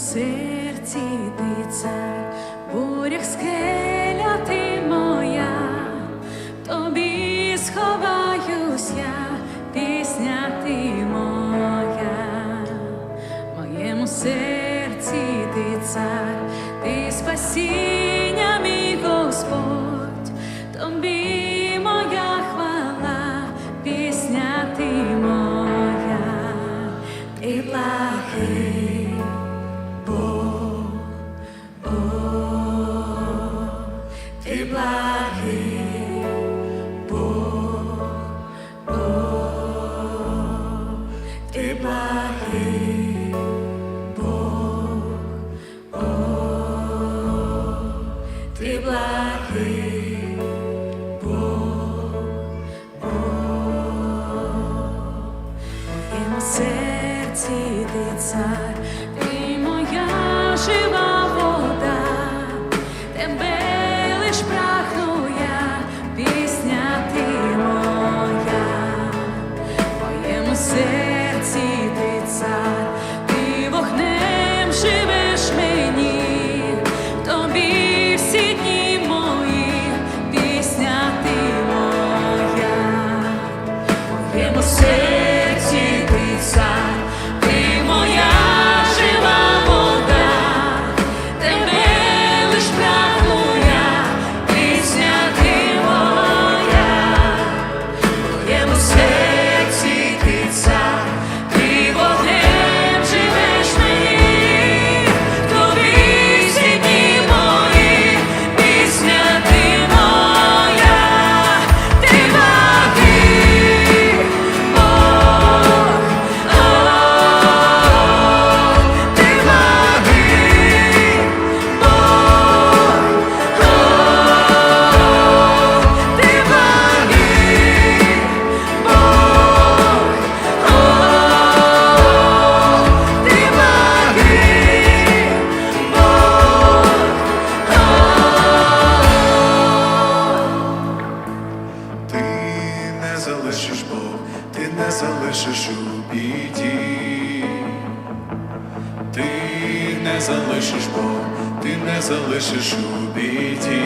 серці ти цар, бурях скеля ти моя, тобі сховаюсь серці ти цар, моя жива вода, тебе лиш прагну пісня ти моя, моєму серці ти ти вогнем живеш залишиш Бог, ти не залишиш у біді.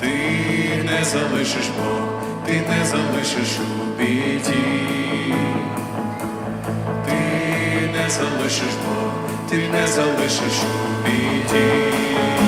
Ти не залишиш Бог, ти не залишиш у біді. Ти не залишиш Бог, ти не залишиш у біді.